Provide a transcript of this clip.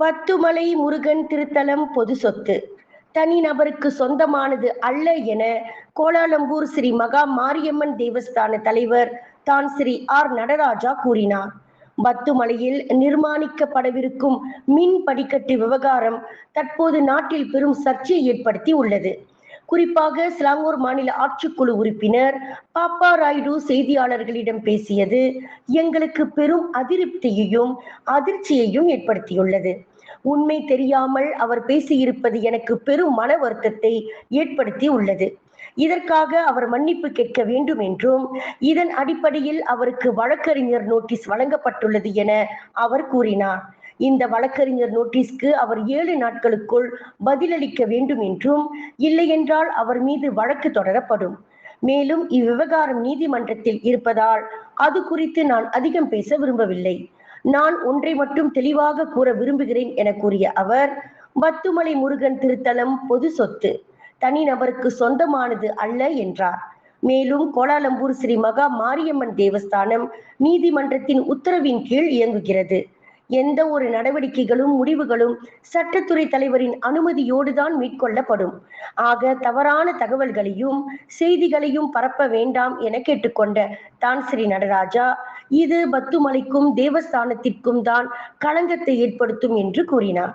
பத்துமலை முருகன் திருத்தலம் பொது சொத்து. தனிநபருக்கு சொந்தமானது அல்ல என கோலாலம்பூர் ஸ்ரீ மகா மாரியம்மன் தேவஸ்தான தலைவர் தான் ஸ்ரீ ஆர் நடராஜா கூறினார். பத்துமலையில் நிர்மாணிக்கப்படவிருக்கும் மின் படிக்கட்டு விவகாரம் தற்போது நாட்டில் பெரும் சர்ச்சையை ஏற்படுத்தி உள்ளது. குறிப்பாக சிலாங்கூர் மாநில ஆட்சிக்குழு உறுப்பினர் பாப்பா ராயுடு செய்தியாளர்களிடம் பேசியது எங்களுக்கு பெரும் அதிருப்தியையும் அதிர்ச்சியையும் ஏற்படுத்தியுள்ளது. உண்மை தெரியாமல் அவர் பேசியிருப்பது எனக்கு பெரும் மன வருத்தத்தை ஏற்படுத்தி உள்ளது இதற்காக அவர் மன்னிப்பு கேட்க வேண்டும் என்றும் இதன் அடிப்படையில் அவருக்கு வழக்கறிஞர் நோட்டீஸ் வழங்கப்பட்டுள்ளது என அவர் கூறினார். இந்த வழக்கறிஞர் நோட்டீஸ்க்கு அவர் ஏழு நாட்களுக்குள் பதிலளிக்க வேண்டும் என்றும் இல்லையென்றால் அவர் மீது வழக்கு தொடரப்படும். மேலும் இவ்விவகாரம் நீதிமன்றத்தில் இருப்பதால் அது குறித்து நான் அதிகம் பேச விரும்பவில்லை. நான் ஒன்றை மட்டும் தெளிவாக கூற விரும்புகிறேன் என கூறிய அவர் பத்துமலை முருகன் திருத்தலம் பொது சொத்து. தனிநபருக்கு சொந்தமானது அல்ல என்றார். மேலும் கோலாலம்பூர் ஸ்ரீ மகா மாரியம்மன் தேவஸ்தானம் நீதிமன்றத்தின் உத்தரவின் கீழ் இயங்குகிறது. எந்த ஒரு நடவடிக்கைகளும் முடிவுகளும் சட்டத்துறை தலைவரின் அனுமதியோடு தான் மேற்கொள்ளப்படும். ஆக தவறான தகவல்களையும் செய்திகளையும் பரப்ப வேண்டாம் என கேட்டுக்கொண்ட தான் ஸ்ரீ நடராஜா இது பத்துமலைக்கும் தேவஸ்தானத்திற்கும் தான் களங்கத்தை ஏற்படுத்தும் என்று கூறினார்.